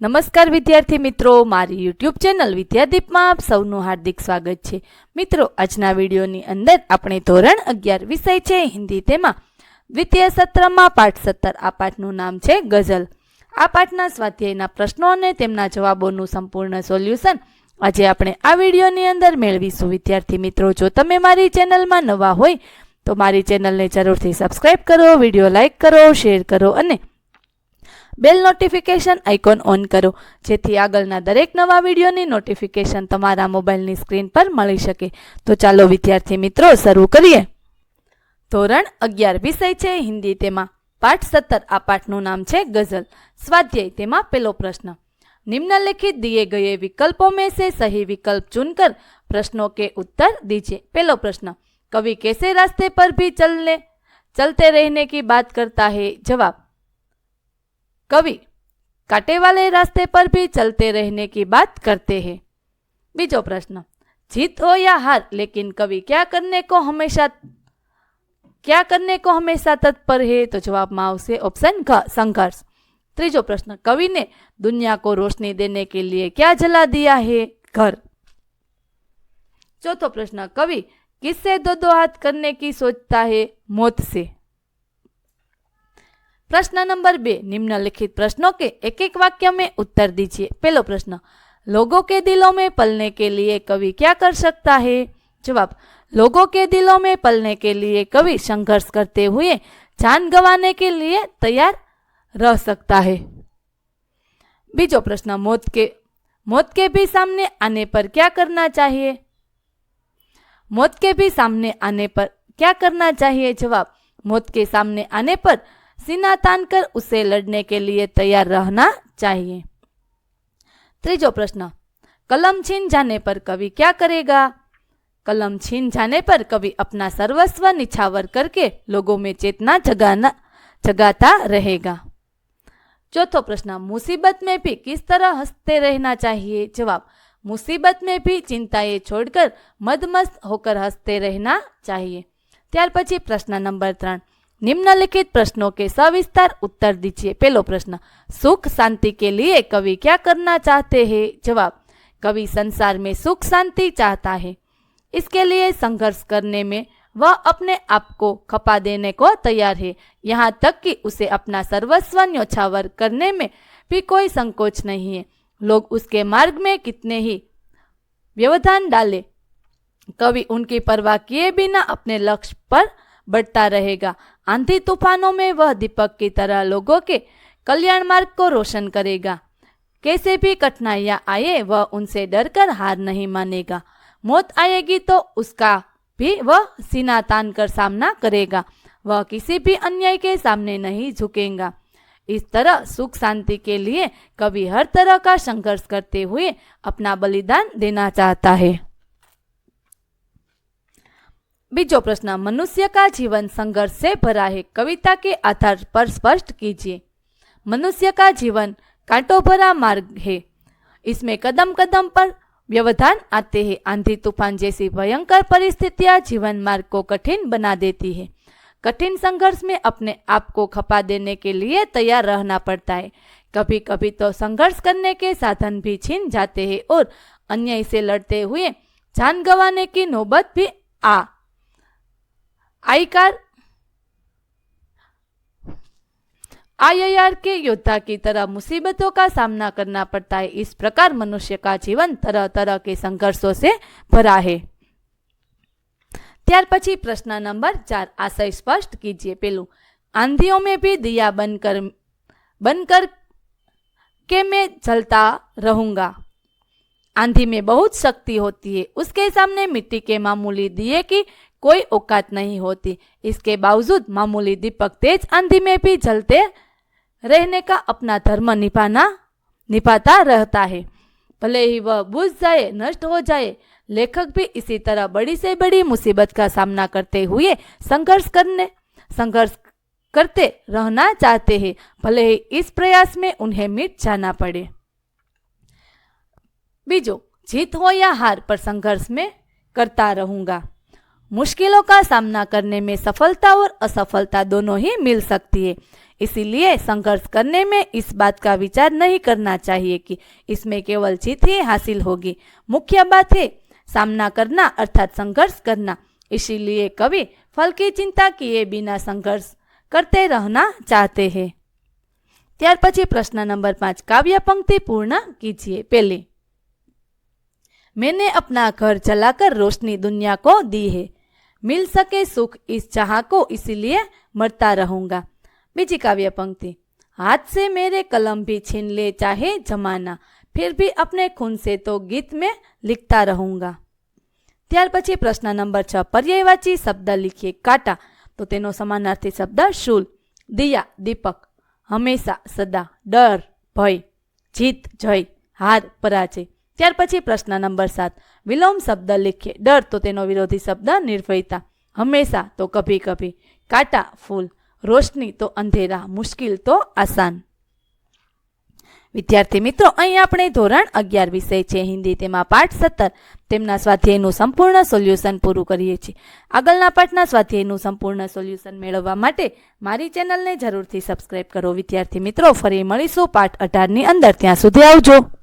નમસ્કાર વિદ્યાર્થી મિત્રો, મારી યુટ્યુબ ચેનલ વિદ્યાદીપમાં આપ સૌનું હાર્દિક સ્વાગત છે. મિત્રો, આજના વિડીયોની અંદર આપણે ધોરણ અગિયાર વિષય છે, હિન્દી તેમાં. દ્વિતીય સત્રમાં પાઠ સત્તર, આ પાઠનું નામ છે, ગઝલ. આ પાઠના સ્વાધ્યાયના પ્રશ્નો અને તેમના જવાબોનું સંપૂર્ણ સોલ્યુશન આજે આપણે આ વિડીયોની અંદર મેળવીશું. વિદ્યાર્થી મિત્રો, જો તમે મારી ચેનલમાં નવા હોય, તો મારી ચેનલને જરૂરથી સબસ્ક્રાઈબ કરો, વીડિયો લાઇક કરો, શેર કરો અને બેલ નોટિફિકેશન આઇકોન ઓન કરો, જેથી આગળના દરેક નવા વિડીયોની નોટિફિકેશન તમારા મોબાઈલની સ્ક્રીન પર મળી શકે. તો ચાલો વિદ્યાર્થી મિત્રો, શરૂ કરીએ. ધોરણ અગિયાર વિષય છે હિન્દી તેમાં. પાઠ સત્તર, આ પાઠનું નામ છે ગઝલ. સ્વાધ્યાય તેમાં પેલો પ્રશ્ન. નિમ્નલિખિત દિએ ગયે વિકલ્પો મેં છે સહી વિકલ્પ ચુનકર. પ્રશ્નો કે ઉત્તર દીજે. પેલો પ્રશ્ન. કવિ કેસે રાસ્તે પર ભી ચલને, ચલતે રહેને કી બાત કરતા હે? જવાબ. कवि कांटे वाले रास्ते पर भी चलते रहने की बात करते हैं बीजो प्रश्न जीत हो या हार लेकिन कवि क्या करने को हमेशा क्या करने को हमेशा तत्पर है तो जवाब में आवश्य ऑप्शन ख संघर्ष ત્રીજો પ્રશ્ન कवि ने दुनिया को रोशनी देने के लिए क्या जला दिया है घर चौथो प्रश्न कवि किससे दो दो हाथ करने की सोचता है मौत से प्रश्न नंबर बे निम्नलिखित प्रश्नों के एक एक वाक्य में उत्तर दीजिए पहलो प्रश्न लोगों के दिलों में पलने के लिए कवि क्या कर सकता है जवाब लोगों के दिलों में पलने के लिए कवि संघर्ष करते हुए जान गंवाने के लिए तैयार रह सकता है बीजो प्रश्न मौत के मौत के भी सामने आने पर क्या करना चाहिए मौत के भी सामने आने पर क्या करना चाहिए जवाब मौत के सामने आने पर सीना तान कर उसे लड़ने के लिए तैयार रहना चाहिए त्रीजो प्रश्न कलम छीन जाने पर कवि क्या करेगा कलम छीन जाने पर कवि अपना सर्वस्व निछावर करके लोगों में चेतना जगाना जगाता रहेगा चौथो प्रश्न मुसीबत में भी किस तरह हंसते रहना चाहिए जवाब मुसीबत में भी चिंताएं छोड़कर मदमस्त होकर हंसते रहना चाहिए ત્યાર પછી પ્રશ્ન નંબર ત્રણ निम्नलिखित प्रश्नों के सविस्तार उत्तर दीजिए। पहलो प्रश्न, सुख शांति के लिए कवि क्या करना चाहते हैं? जवाब, कवि संसार में सुख शांति चाहता है। इसके लिए संघर्ष करने में वह अपने आप को खपा देने को तैयार है। यहाँ तक कि उसे अपना सर्वस्व न्योछावर करने में भी कोई संकोच नहीं है। लोग उसके मार्ग में कितने ही व्यवधान डाले। कवि उनकी परवाह किए बिना अपने लक्ष्य पर बढ़ता रहेगा। आंधी तूफानों में वह दीपक की तरह लोगों के कल्याण मार्ग को रोशन करेगा। कैसे भी कठिनाइयाँ आए, वह उनसे डरकर हार नहीं मानेगा। मौत आएगी तो उसका भी वह सीना तान कर सामना करेगा। वह किसी भी अन्याय के सामने नहीं झुकेगा। इस तरह सुख शांति के लिए कवि हर तरह का संघर्ष करते हुए अपना बलिदान देना चाहता है। बीजो प्रश्न मनुष्य का जीवन संघर्ष से भरा है कविता के आधार पर स्पष्ट कीजिए मनुष्य का जीवन कांटो भरा मार्ग है इसमें कदम कदम पर व्यवधान आते हैं आंधी तूफ़ान जैसी भयंकर परिस्थितियाँ जीवन मार्ग को कठिन बना देती है कठिन संघर्ष में अपने आप को खपा देने के लिए तैयार रहना पड़ता है कभी कभी तो संघर्ष करने के साधन भी छीन जाते हैं और अन्याय से लड़ते हुए जान गंवाने की नौबत भी आ आईकार आईआईआर के योद्धा की तरह मुसीबतों का सामना करना पड़ता है। इस प्रकार मनुष्य का जीवन तरह तरह के संघर्षों से भरा है। त्यार પછી પ્રશ્ન નંબર ચાર આશય સ્પષ્ટ કીજીએ પેલું આંધીઓ મેં ભી દિયા बनकर के मैं મેં रहूँगा। आंधी में बहुत शक्ति होती है। उसके सामने मिट्टी के मामूली दिए की कोई औकात नहीं होती। इसके बावजूद मामूली दीपक तेज आंधी में भी जलते रहने का अपना धर्म निभाना, निभाता रहता है। भले ही वह बुझ जाए, नष्ट हो जाए, लेखक भी इसी तरह बड़ी से बड़ी मुसीबत का सामना करते हुए संघर्ष करने, संघर्ष करते रहना चाहते हैं। भले ही इस प्रयास में उन्हें मिट जाना पड़े। बीजो जीत हो या हार पर संघर्ष में करता रहूँगा। मुश्किलों का सामना करने में सफलता और असफलता दोनों ही मिल सकती है। इसीलिए संघर्ष करने में इस बात का विचार नहीं करना चाहिए कि इसमें केवल जीत ही हासिल होगी। मुख्य बात है सामना करना अर्थात संघर्ष करना। इसीलिए कवि फल की चिंता किए बिना संघर्ष करते रहना चाहते हैं। त्यार प्रश्न नंबर पाँच, काव्य पंक्ति पूर्ण कीजिए। पहले मैंने अपना घर जलाकर रोशनी दुनिया को दी है मिल सके सुख इस जहां को इसीलिए मरता रहूंगा बीजी काव्य पंक्ति हाथ से मेरे कलम भी छीन ले चाहे जमाना फिर भी अपने खून से तो गीत में लिखता रहूंगा ત્યાર પછી પ્રશ્ન નંબર છ પર્યાયવાચી શબ્દ લીખીએ કાંટા તો તેનો સમાનાર્થી શબ્દ શૂલ દિયા દીપક હંમેશા સદા ડર ભય જીત જય હાર પરાજય ત્યાર પછી પ્રશ્ન નંબર સાત. વિલોમ શબ્દ લીખીએ ડર તો તેનો વિરોધી શબ્દ નિર્ભયતા. હંમેશા તો કભી કભી. કાંટા ફૂલ. રોશની તો અંધેરા. મુશ્કેલ તો આસાન. વિદ્યાર્થી મિત્રો, અહીં આપણે ધોરણ અગિયાર વિષય છે. હિન્દી તેમાં પાઠ સત્તર. તેમના સ્વાધ્યાયનું સંપૂર્ણ સોલ્યુશન પૂરું કરીએ છીએ. આગળના પાઠના સ્વાધ્યાયનું સંપૂર્ણ સોલ્યુશન મેળવવા માટે મારી ચેનલને જરૂરથી સબસ્ક્રાઇબ કરો. વિદ્યાર્થી મિત્રો, ફરી મળીશું પાઠ અઢારની અંદર. ત્યાં સુધી આવજો.